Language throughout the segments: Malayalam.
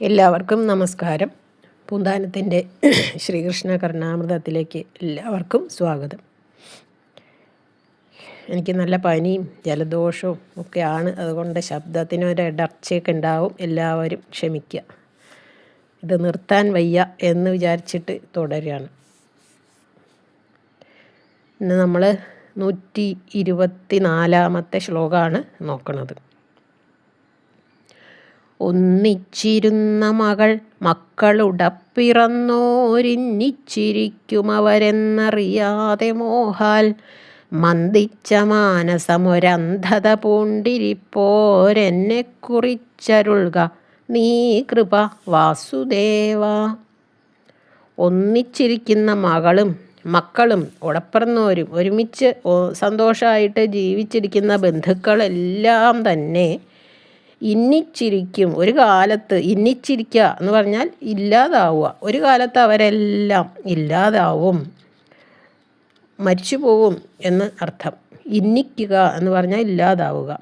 എല്ലാവർക്കും നമസ്കാരം. പൂന്താനത്തിന്റെ ശ്രീകൃഷ്ണ കർണാമൃതത്തിലേക്ക് എല്ലാവർക്കും സ്വാഗതം. എനിക്ക് നല്ല പനിയും ജലദോഷവും ഒക്കെയാണ് അതുകൊണ്ട് ശബ്ദത്തിനൊരു ഇടർച്ചയൊക്കെ ഉണ്ടാവും. എല്ലാവരും ക്ഷമിക്കുക. ഇത് നിർത്താൻ വയ്യ എന്ന് വിചാരിച്ചിട്ട് തുടരുകയാണ്. ഇന്ന് നമ്മൾ നൂറ്റി ഇരുപത്തി നാലാമത്തെ ശ്ലോകമാണ് നോക്കുന്നത്. ഒന്നിച്ചിരുന്ന മകൾ മക്കളുടപ്പിറന്നോരിന്നിച്ചിരിക്കുമവരെന്നറിയാതെ മോഹാൽ മന്ദിച്ച മാനസമൊരന്ധത പൂണ്ടിരിപ്പോരെന്നെ കുറിച്ചരുൾക നീ കൃപ വാസുദേവ. ഒന്നിച്ചിരിക്കുന്ന മകളും മക്കളും ഉടപ്പിറന്നവരും ഒരുമിച്ച് സന്തോഷമായിട്ട് ജീവിച്ചിരിക്കുന്ന ബന്ധുക്കളെല്ലാം തന്നെ ഇന്നിച്ചിരിക്കും ഒരു കാലത്ത് ഇന്നിച്ചിരിക്കുക എന്ന് പറഞ്ഞാൽ ഇല്ലാതാവുക. ഒരു കാലത്ത് അവരെല്ലാം ഇല്ലാതാവും മരിച്ചു പോവും എന്ന് അർത്ഥം. ഇന്നിക്കുക എന്ന് പറഞ്ഞാൽ ഇല്ലാതാവുക.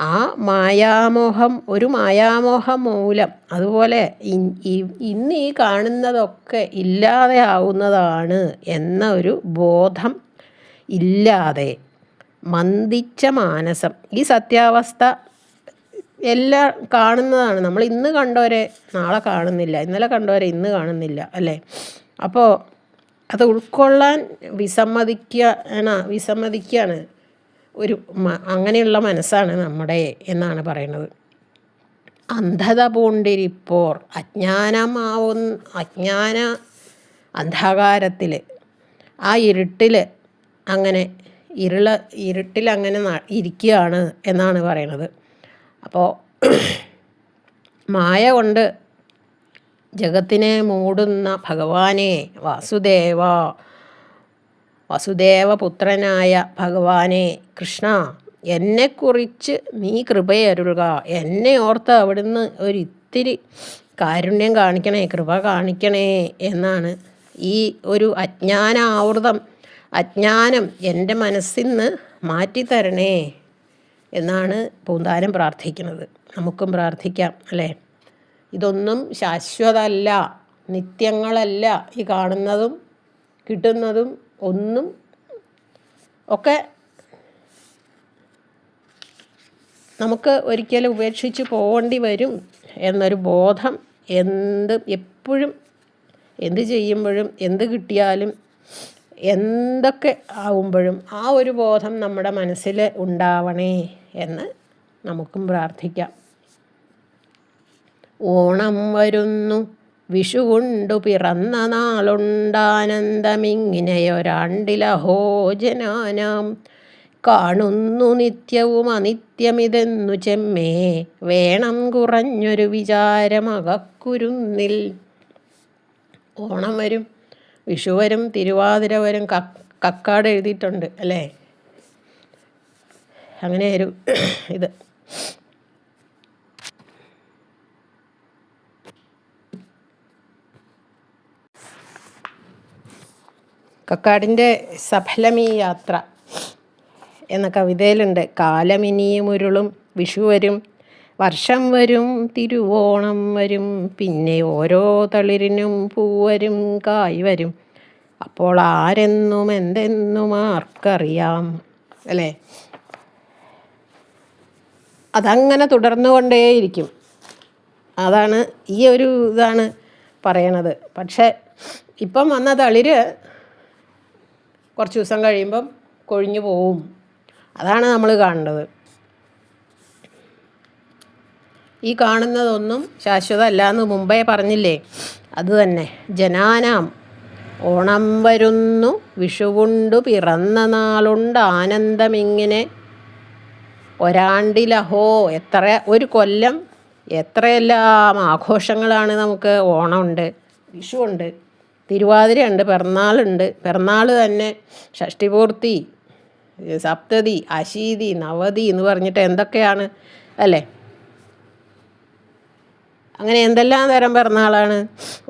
ആ മായാമോഹം ഒരു മായാമോഹം മൂലം അതുപോലെ ഇന്ന് ഈ കാണുന്നതൊക്കെ ഇല്ലാതെ ആവുന്നതാണ് എന്ന ഒരു ബോധം ഇല്ലാതെ മന്ദിച്ച മാനസം. ഈ സത്യാവസ്ഥ എല്ലാം കാണുന്നതാണ്. നമ്മൾ ഇന്ന് കണ്ടവരെ നാളെ കാണുന്നില്ല. ഇന്നലെ കണ്ടവരെ ഇന്ന് കാണുന്നില്ല. അല്ലേ? അപ്പോൾ അത് ഉൾക്കൊള്ളാൻ വിസമ്മതിക്കുകയാണ് വിസമ്മതിക്കുകയാണ് ഒരു അങ്ങനെയുള്ള മനസ്സാണ് നമ്മുടെ എന്നാണ് പറയുന്നത്. അന്ധത പൂണ്ടിരിപ്പോർ അജ്ഞാനമാവുന്ന അജ്ഞാന അന്ധകാരത്തിൽ ആ ഇരുട്ടിൽ അങ്ങനെ ഇരുള ഇരുട്ടിൽ അങ്ങനെ ഇരിക്കുകയാണ് എന്നാണ് പറയുന്നത്. അപ്പോൾ മായ കൊണ്ട് ജഗത്തിനെ മൂടുന്ന ഭഗവാനെ വാസുദേവ വസുദേവപുത്രനായ ഭഗവാനെ കൃഷ്ണ എന്നെക്കുറിച്ച് നീ കൃപയരുക എന്നെ ഓർത്ത് അവിടുന്ന് ഒരിത്തിരി കാരുണ്യം കാണിക്കണേ കൃപ കാണിക്കണേ എന്നാണ് ഈ ഒരു അജ്ഞാനാവൃതം അജ്ഞാനം എന്റെ മനസ്സിൽ നിന്ന് മാറ്റിത്തരണേ. എന്നാണ് പൂന്താനം പ്രാർത്ഥിക്കുന്നത്. നമുക്കും പ്രാർത്ഥിക്കാം അല്ലേ? ഇതൊന്നും ശാശ്വതമല്ല നിത്യങ്ങളല്ല. ഈ കാണുന്നതും കിട്ടുന്നതും ഒന്നും ഒക്കെ നമുക്ക് ഒരിക്കലും ഉപേക്ഷിച്ച് പോകേണ്ടി വരും എന്നൊരു ബോധം എന്ത് എപ്പോഴും എന്ത് ചെയ്യുമ്പോഴും എന്ത് കിട്ടിയാലും എന്തൊക്കെ ആവുമ്പോഴും ആ ഒരു ബോധം നമ്മുടെ മനസ്സിൽ ഉണ്ടാവണേ. എന്ന് നമുക്കും പ്രാർത്ഥിക്കാം. ഓണം വരുന്നു. വിഷു കൊണ്ടു പിറന്ന നാളുണ്ടാനന്ദമിങ്ങനെയൊരാണ്ടിലഹോ ജനാനാം കാണുന്നു നിത്യവും അനിത്യമിതെന്നു ചെമ്മേ വേണം കുറഞ്ഞൊരു വിചാരമകക്കുരുന്നിൽ ഓണം വരും. വിഷു വരും തിരുവാതിര വരും കക്കാട് എഴുതിയിട്ടുണ്ട് അല്ലേ? അങ്ങനെ ഒരു ഇത്. കക്കാടിന്റെ സഫലമീ യാത്ര എന്ന കവിതയിലുണ്ട്. കാലമിനിയുമുരുളും വിഷു വരും വർഷം വരും തിരുവോണം വരും പിന്നെ ഓരോ തളിരിനും പൂവരും കായ് വരും. അപ്പോൾ ആരെന്നും എന്തെന്നും ആർക്കറിയാം. അല്ലേ? അതങ്ങനെ തുടർന്നുകൊണ്ടേയിരിക്കും. അതാണ് ഈ ഒരു ഇതാണ് പറയണത്. പക്ഷേ ഇപ്പം വന്ന തളിര് കുറച്ച് ദിവസം കഴിയുമ്പം കൊഴിഞ്ഞു പോവും. അതാണ് നമ്മൾ കാണേണ്ടത് ഈ കാണുന്നതൊന്നും ശാശ്വതമല്ല എന്ന് മുമ്പേ പറഞ്ഞില്ലേ? അത് തന്നെ. ജനാനാം ഓണം വരുന്നു വിഷുവുണ്ടു പിറന്ന നാളുണ്ട് ആനന്ദമിങ്ങനെ ഒരാണ്ടിലഹോ എത്ര ഒരു കൊല്ലം എത്രയെല്ലാം ആഘോഷങ്ങളാണ് നമുക്ക് ഓണമുണ്ട്. വിഷുവുണ്ട് തിരുവാതിരയുണ്ട് പിറന്നാളുണ്ട്. പിറന്നാൾ തന്നെ ഷഷ്ടിപൂർത്തി സപ്തതി അശീതി നവതി എന്ന് പറഞ്ഞിട്ട് എന്തൊക്കെയാണ് അല്ലേ? അങ്ങനെ എന്തെല്ലാം തരം പിറന്നാളാണ്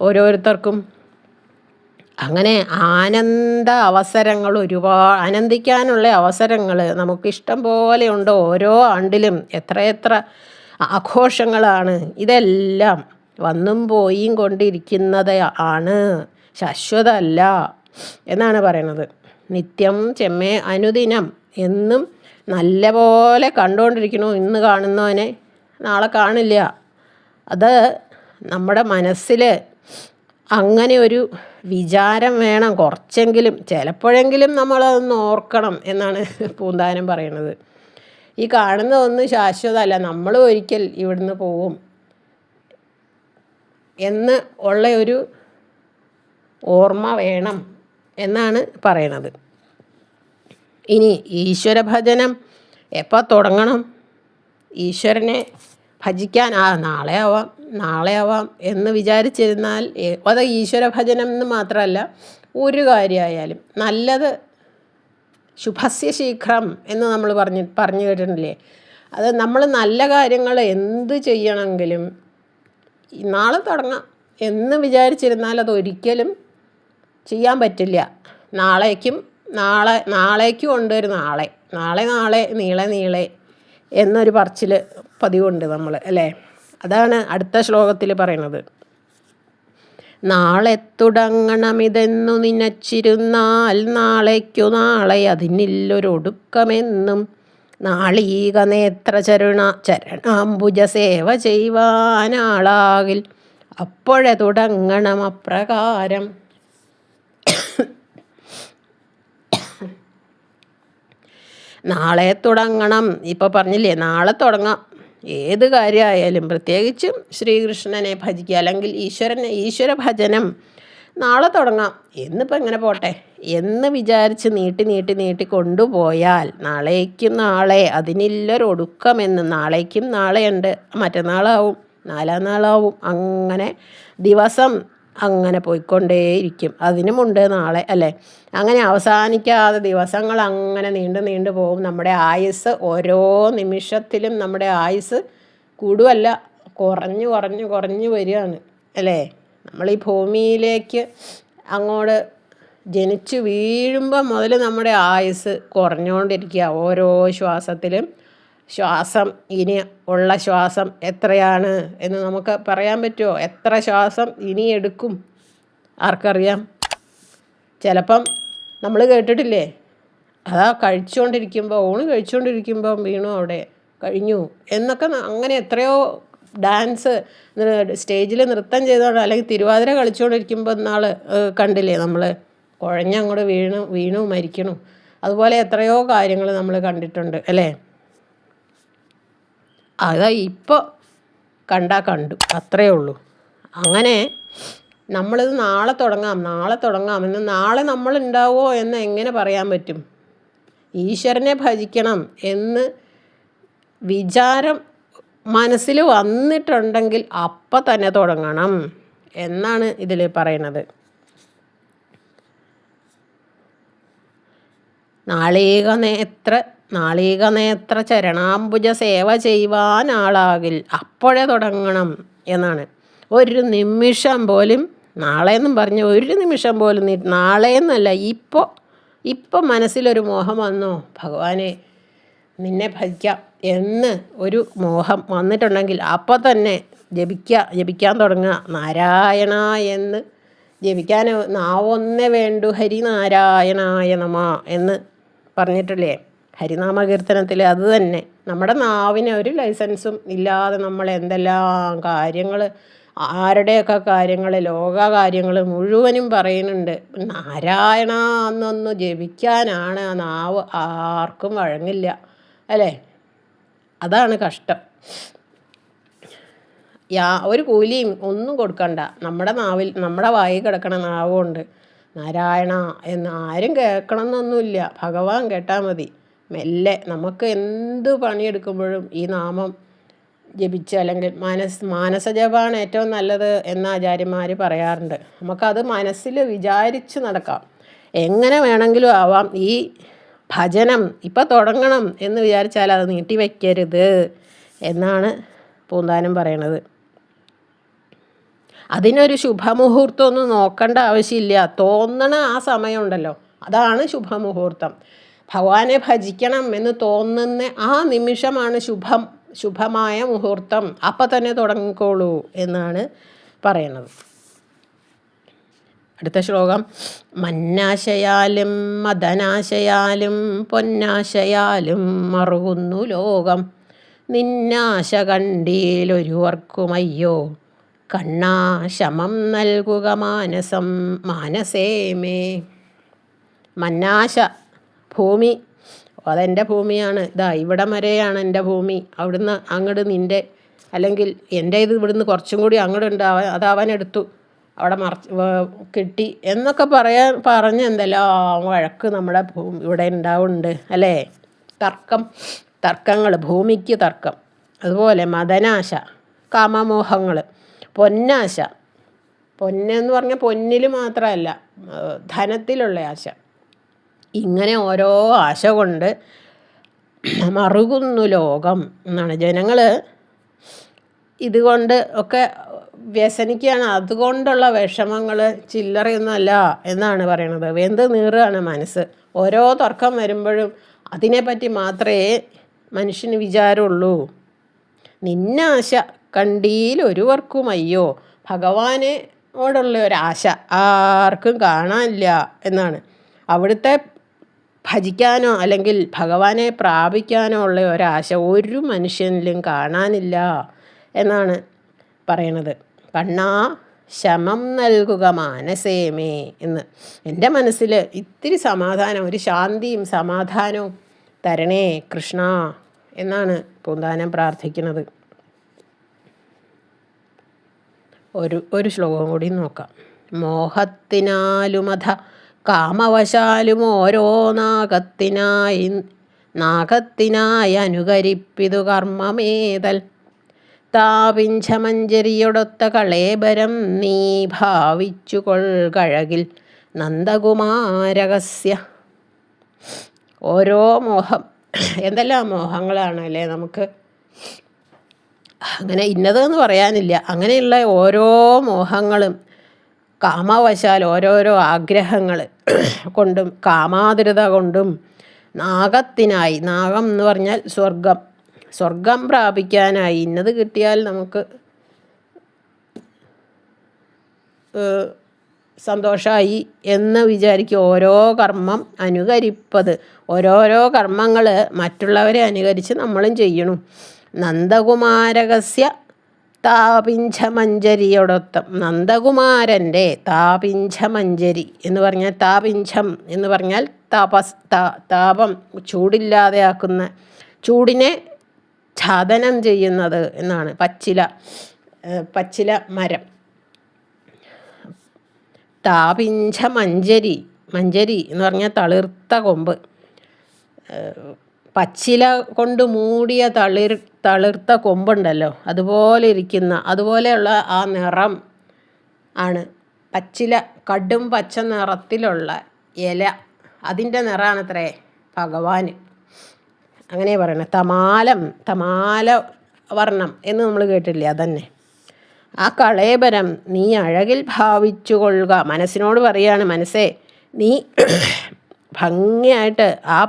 ഓരോരുത്തർക്കും? അങ്ങനെ ആനന്ദ അവസരങ്ങൾ ഒരുപാട് ആനന്ദിക്കാനുള്ള അവസരങ്ങൾ നമുക്ക് ഇഷ്ടം പോലെ ഉണ്ട് ഓരോ ആണ്ടിലും. എത്രയെത്ര ആഘോഷങ്ങളാണ്. ഇതെല്ലാം വന്നും പോയും കൊണ്ടിരിക്കുന്നത് ആണ്. ശാശ്വതമല്ല എന്നാണ് പറയുന്നത് നിത്യം ചെമ്മേ അനുദിനം എന്നും നല്ല പോലെ കണ്ടുകൊണ്ടിരിക്കണു ഇന്ന് കാണുന്നവനെ നാളെ കാണില്ല. അത് നമ്മുടെ മനസ്സിൽ അങ്ങനെ ഒരു വിചാരം വേണം. കുറച്ചെങ്കിലും ചിലപ്പോഴെങ്കിലും നമ്മളതൊന്ന് ഓർക്കണം എന്നാണ് പൂന്താനം പറയുന്നത്. ഈ കാണുന്ന ഒന്നും ശാശ്വതമല്ല. നമ്മൾ ഒരിക്കൽ ഇവിടുന്ന് പോവും എന്ന് ഉള്ള ഒരു ഓർമ്മ വേണം എന്നാണ് പറയണത്. ഇനി ഈശ്വര ഭജനം എപ്പോൾ തുടങ്ങണം? ഈശ്വരനെ ഭജിക്കാൻ ആ നാളെ ആവാം. നാളെ ആവാം എന്ന് വിചാരിച്ചിരുന്നാൽ അത് ഈശ്വര ഭജനം എന്ന് മാത്രമല്ല ഒരു കാര്യമായാലും നല്ലത് ശുഭസ്യ ശീഘ്രം എന്ന് നമ്മൾ പറഞ്ഞ് പറഞ്ഞു കേട്ടിട്ടില്ലേ? അത് നമ്മൾ നല്ല കാര്യങ്ങൾ എന്ത് ചെയ്യണമെങ്കിലും നാളെ തുടങ്ങാം എന്ന് വിചാരിച്ചിരുന്നാൽ അത് ഒരിക്കലും ചെയ്യാൻ പറ്റില്ല. നാളേക്കും നാളെ നാളേക്കും ഉണ്ട് ഒരു നാളെ. നാളെ നാളെ നീളെ നീളെ എന്നൊരു പറച്ചിൽ പതിവുണ്ട് നമ്മൾ അല്ലേ? അതാണ് അടുത്ത ശ്ലോകത്തിൽ പറയുന്നത്. നാളെ തുടങ്ങണമിതെന്നു നിനച്ചിരുന്നാൽ നാളേക്കു നാളെ അതിനില്ലൊരൊടുക്കമെന്നും നാളീക നേത്ര ചരുണ ചരണാംബുജ സേവ ചെയ്യുവാനാളാകിൽ അപ്പോഴെ തുടങ്ങണം അപ്രകാരം. നാളെ തുടങ്ങണം. ഇപ്പോൾ പറഞ്ഞില്ലേ നാളെ തുടങ്ങാം. ഏത് കാര്യമായാലും പ്രത്യേകിച്ചും ശ്രീകൃഷ്ണനെ ഭജിക്കുക അല്ലെങ്കിൽ ഈശ്വരനെ ഈശ്വര ഭജനം നാളെ തുടങ്ങാം. എന്നിപ്പോൾ എങ്ങനെ പോട്ടെ? എന്ന് വിചാരിച്ച് നീട്ടി നീട്ടി നീട്ടി കൊണ്ടുപോയാൽ നാളേക്കും നാളെ അതിനില്ലൊരൊടുക്കമെന്ന് നാളേക്കും നാളെയുണ്ട്. മറ്റന്നാളാവും നാലാം നാളാവും അങ്ങനെ ദിവസം അങ്ങനെ പോയിക്കൊണ്ടേയിരിക്കും. അതിനുമുണ്ട് നാളെ അല്ലേ? അങ്ങനെ അവസാനിക്കാതെ ദിവസങ്ങൾ അങ്ങനെ നീണ്ടു നീണ്ടു പോകും. നമ്മുടെ ആയുസ് ഓരോ നിമിഷത്തിലും നമ്മുടെ ആയുസ് കൂടുവല്ല കുറഞ്ഞു കുറഞ്ഞു കുറഞ്ഞു വരികയാണ് അല്ലേ? നമ്മൾ ഈ ഭൂമിയിലേക്ക് അങ്ങോട്ട് ജനിച്ചു വീഴുമ്പോൾ മുതൽ നമ്മുടെ ആയുസ് കുറഞ്ഞുകൊണ്ടിരിക്കുക. ഓരോ ശ്വാസത്തിലും ശ്വാസം ഇനി ഉള്ള ശ്വാസം എത്രയാണ് എന്ന് നമുക്ക് പറയാൻ പറ്റുമോ? എത്ര ശ്വാസം ഇനി എടുക്കും? ആർക്കറിയാം? ചിലപ്പം നമ്മൾ കേട്ടിട്ടില്ലേ? അതാ കഴിച്ചുകൊണ്ടിരിക്കുമ്പോൾ ഊണ് കഴിച്ചുകൊണ്ടിരിക്കുമ്പോൾ വീണു അവിടെ കഴിഞ്ഞു. എന്നൊക്കെ അങ്ങനെ എത്രയോ ഡാൻസ് സ്റ്റേജിൽ നൃത്തം ചെയ്തോണ്ട് അല്ലെങ്കിൽ തിരുവാതിര കളിച്ചുകൊണ്ടിരിക്കുമ്പോൾ നാൾ കണ്ടില്ലേ നമ്മൾ കുഴഞ്ഞങ്ങോട്ട് വീണു വീണു മരിക്കണു. അതുപോലെ എത്രയോ കാര്യങ്ങൾ നമ്മൾ കണ്ടിട്ടുണ്ട് അല്ലേ? അതാ ഇപ്പോൾ കണ്ടാൽ കണ്ടു. അത്രയേ ഉള്ളൂ. അങ്ങനെ നമ്മളിത് നാളെ തുടങ്ങാം നാളെ തുടങ്ങാം. എന്ന് നാളെ നമ്മൾ എന്ന് എങ്ങനെ പറയാൻ പറ്റും? ഈശ്വരനെ ഭജിക്കണം എന്ന് വിചാരം മനസ്സിൽ വന്നിട്ടുണ്ടെങ്കിൽ അപ്പം തന്നെ തുടങ്ങണം എന്നാണ് ഇതിൽ പറയുന്നത് നാളീകനേത്ര നാളീകനേത്ര ചരണാംബുജ സേവ ചെയ്യുവാൻ ആളാകിൽ അപ്പോഴേ തുടങ്ങണം എന്നാണ്. ഒരു നിമിഷം പോലും നാളെ എന്നും പറഞ്ഞ് ഒരു നിമിഷം പോലും നാളെ എന്നല്ല ഇപ്പോൾ ഇപ്പോൾ മനസ്സിലൊരു മോഹം വന്നോ. ഭഗവാനെ നിന്നെ ഭജിക്കാം എന്ന് ഒരു മോഹം വന്നിട്ടുണ്ടെങ്കിൽ അപ്പോൾ തന്നെ ജപിക്കുക ജപിക്കാൻ തുടങ്ങുക. നാരായണ എന്ന് ജപിക്കാൻ നാവൊന്നേ വേണ്ടു. ഹരിനാരായണായ നമ എന്ന് പറഞ്ഞിട്ടില്ലേ? ഹരിനാമ കീർത്തനത്തിൽ അത് തന്നെ. നമ്മുടെ നാവിന് ഒരു ലൈസൻസും ഇല്ലാതെ നമ്മൾ എന്തെല്ലാം കാര്യങ്ങൾ ആരുടെയൊക്കെ കാര്യങ്ങൾ ലോക കാര്യങ്ങൾ മുഴുവനും പറയുന്നുണ്ട്. നാരായണ എന്നൊന്ന് ജപിക്കാനാണ് ആ നാവ് ആർക്കും വഴങ്ങില്ല. അല്ലേ? അതാണ് കഷ്ടം. യാ ഒരു കൂലിയും ഒന്നും കൊടുക്കണ്ട. നമ്മുടെ നാവിൽ നമ്മുടെ വായിൽ കിടക്കണ നാവുകൊണ്ട് കൊണ്ട് നാരായണ എന്ന് ആരും കേൾക്കണം എന്നൊന്നുമില്ല ഭഗവാൻ കേട്ടാൽ മതി. മെല്ലെ നമുക്ക് എന്ത് പണിയെടുക്കുമ്പോഴും ഈ നാമം ജപിച്ച് അല്ലെങ്കിൽ മനസ് മാനസജപമാണ് ഏറ്റവും നല്ലത് എന്ന് ആചാര്യന്മാർ പറയാറുണ്ട്. നമുക്കത് മനസ്സിൽ വിചാരിച്ച് നടക്കാം. എങ്ങനെ വേണമെങ്കിലും ആവാം. ഈ ഭജനം ഇപ്പം തുടങ്ങണം എന്ന് വിചാരിച്ചാൽ അത് നീട്ടി വയ്ക്കരുത് എന്നാണ് പൂന്താനം പറയണത്. അതിനൊരു ശുഭമുഹൂർത്തമൊന്നും നോക്കേണ്ട ആവശ്യമില്ല. തോന്നണ ആ സമയമുണ്ടല്ലോ. അതാണ് ശുഭമുഹൂർത്തം. ഭഗവാനെ ഭജിക്കണം എന്ന് തോന്നുന്ന ആ നിമിഷമാണ് ശുഭം ശുഭമായ മുഹൂർത്തം. അപ്പം തന്നെ തുടങ്ങിക്കോളൂ എന്നാണ് പറയുന്നത്. അടുത്ത ശ്ലോകം. മന്നാശയാലും മദനാശയാലും പൊന്നാശയാലും മറുകുന്നു ലോകം. നിന്നാശ കണ്ടീലൊരുവർക്കുമയ്യോ കണ്ണാ ശമം നൽകുക മാനസം മാനസേമേ മന്നാശ ഭൂമി. അതെന്റെ ഭൂമിയാണ്. ഇതാ ഇവിടം വരെയാണ് എന്റെ ഭൂമി. അവിടുന്ന് അങ്ങോട്ട് നിന്റെ അല്ലെങ്കിൽ എന്റെ ഇത് ഇവിടുന്ന് കുറച്ചും കൂടി അങ്ങോട്ട് ഉണ്ട്. അവൻ അത് അവൻ എടുത്തു. അവിടെ മറച്ച് കിട്ടി എന്നൊക്കെ പറയാൻ പറഞ്ഞ് എന്തെല്ലാം വഴക്ക് നമ്മുടെ ഭൂമി ഇവിടെ ഉണ്ടാവുന്നുണ്ട് അല്ലേ? തർക്കം തർക്കങ്ങൾ ഭൂമിക്ക് തർക്കം. അതുപോലെ മതനാശ കാമമോഹങ്ങൾ. പൊന്നാശ പൊന്നെന്ന് പറഞ്ഞാൽ പൊന്നിൽ മാത്രമല്ല ധനത്തിലുള്ള ആശ. ഇങ്ങനെ ഓരോ ആശ കൊണ്ട് മറുകുന്നു ലോകം എന്നാണ്. ജനങ്ങൾ ഇതുകൊണ്ട് ഒക്കെ വ്യസനിക്കുകയാണ് അതുകൊണ്ടുള്ള വിഷമങ്ങൾ ചില്ലറയൊന്നുമല്ല എന്നാണ് പറയണത്. വെന്ത് നീറുകയാണ് മനസ്സ്. ഓരോ തർക്കം വരുമ്പോഴും അതിനെപ്പറ്റി മാത്രമേ മനുഷ്യന് വിചാരമുള്ളൂ. നിന്നാശ കണ്ടീൽ ഒരുവർക്കും അയ്യോ ഭഗവാനെ ഓടുള്ള ഒരാശ ആർക്കും കാണാനില്ല എന്നാണ്. അവിടുത്തെ ഭജിക്കാനോ അല്ലെങ്കിൽ ഭഗവാനെ പ്രാപിക്കാനോ ഉള്ള ഒരാശ ഒരു മനുഷ്യനിലും കാണാനില്ല എന്നാണ് പറയണത്. കണ്ണാ ശമം നൽകുക മാനസേമേ എന്ന്. എന്റെ മനസ്സിൽ ഇത്തിരി സമാധാനം ഒരു ശാന്തിയും സമാധാനവും തരണേ കൃഷ്ണ എന്നാണ് പൂന്താനം പ്രാർത്ഥിക്കുന്നത്. ഒരു ഒരു ശ്ലോകം കൂടി നോക്കാം. മോഹത്തിനാലുമധ കാമവശാലും ഓരോ നാഗത്തിനായി നാഗത്തിനായി അനുകരിപ്പിതു കർമ്മമേതൽ. താപിഞ്ചമഞ്ചരിയൊടൊത്ത കളേബരം നീ ഭാവിച്ചു കൊൾകഴകിൽ നന്ദകുമാരകസ്യ. ഓരോ മോഹം എന്തെല്ലാം മോഹങ്ങളാണ് അല്ലേ നമുക്ക് അങ്ങനെ ഇന്നതെന്ന് പറയാനില്ല. അങ്ങനെയുള്ള ഓരോ മോഹങ്ങളും കാമവശാൽ ഓരോരോ ആഗ്രഹങ്ങൾ കൊണ്ടും കാമാതിരത കൊണ്ടും നാഗത്തിനായി നാഗം എന്ന് പറഞ്ഞാൽ സ്വർഗം. സ്വർഗം പ്രാപിക്കാനായി ഇന്നത് കിട്ടിയാൽ നമുക്ക് സന്തോഷമായി എന്ന് വിചാരിക്കും ഓരോ കർമ്മം അനുകരിപ്പത്. ഓരോരോ കർമ്മങ്ങൾ മറ്റുള്ളവരെ അനുകരിച്ച് നമ്മളും ചെയ്യണം. നന്ദകുമാരകസ്യ താപിഞ്ചമഞ്ചരിയോടൊത്തം നന്ദകുമാരന്റെ താപിഞ്ചമഞ്ചരി എന്ന് പറഞ്ഞാൽ താപിഞ്ചം എന്ന് പറഞ്ഞാൽ താപസ് താപം ചൂടില്ലാതെയാക്കുന്ന ചൂടിനെ ഛാദനം ചെയ്യുന്നത് എന്നാണ്. പച്ചില പച്ചില മരം. താപിഞ്ച മഞ്ചരി മഞ്ചരി എന്ന് പറഞ്ഞാൽ തളിർത്ത കൊമ്പ്. പച്ചില കൊണ്ട് മൂടിയ തളിർ തളിർത്ത കൊമ്പുണ്ടല്ലോ. അതുപോലെ ഇരിക്കുന്ന അതുപോലെയുള്ള ആ നിറം ആണ്. പച്ചില കടും പച്ച നിറത്തിലുള്ള ഇല. അതിന്റെ നിറമാണത്രേ ഭഗവാന്. അങ്ങനെ പറയണത് തമാലം തമാല വർണം എന്ന് നമ്മൾ കേട്ടില്ലേ അതന്നെ. ആ കളേബരം നീ അഴകിൽ ഭാവിച്ചു കൊള്ളുക മനസ്സിനോട് പറയാണ് മനസ്സേ നീ ഭംഗിയായിട്ട് ആ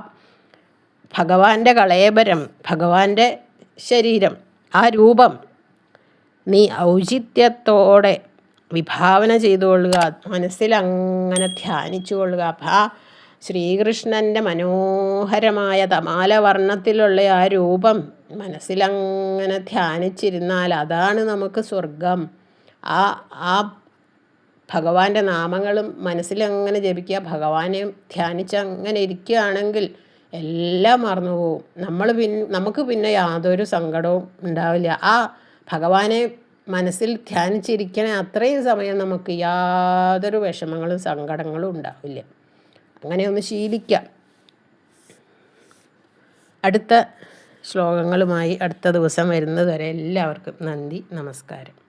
ഭഗവാന്റെ കളേബരം ഭഗവാന്റെ ശരീരം ആ രൂപം നീ ഔചിത്യത്തോടെ വിഭാവന ചെയ്തുകൊള്ളുക മനസ്സിൽ അങ്ങനെ ധ്യാനിച്ചു കൊള്ളുക അപ്പം ആ ശ്രീകൃഷ്ണന്റെ മനോഹരമായ തമാലവർണത്തിലുള്ള ആ രൂപം മനസ്സിലങ്ങനെ ധ്യാനിച്ചിരുന്നാൽ അതാണ് നമുക്ക് സ്വർഗം. ആ ആ ഭഗവാന്റെ നാമങ്ങളും മനസ്സിലങ്ങനെ ജപിക്കുക ഭഗവാനെ ധ്യാനിച്ച് അങ്ങനെ ഇരിക്കുകയാണെങ്കിൽ എല്ലാം മറന്നു പോവും. നമ്മൾ പിൻ നമുക്ക് പിന്നെ യാതൊരു സങ്കടവും ഉണ്ടാവില്ല. ആ ഭഗവാനെ മനസ്സിൽ ധ്യാനിച്ചിരിക്കണേ അത്രയും സമയം നമുക്ക് യാതൊരു വിഷമങ്ങളും സങ്കടങ്ങളും ഉണ്ടാവില്ല. അങ്ങനെ ഒന്ന് ശീലിക്കാം. അടുത്ത ശ്ലോകങ്ങളുമായി അടുത്ത ദിവസം വരുന്നതുവരെ എല്ലാവർക്കും നന്ദി നമസ്കാരം.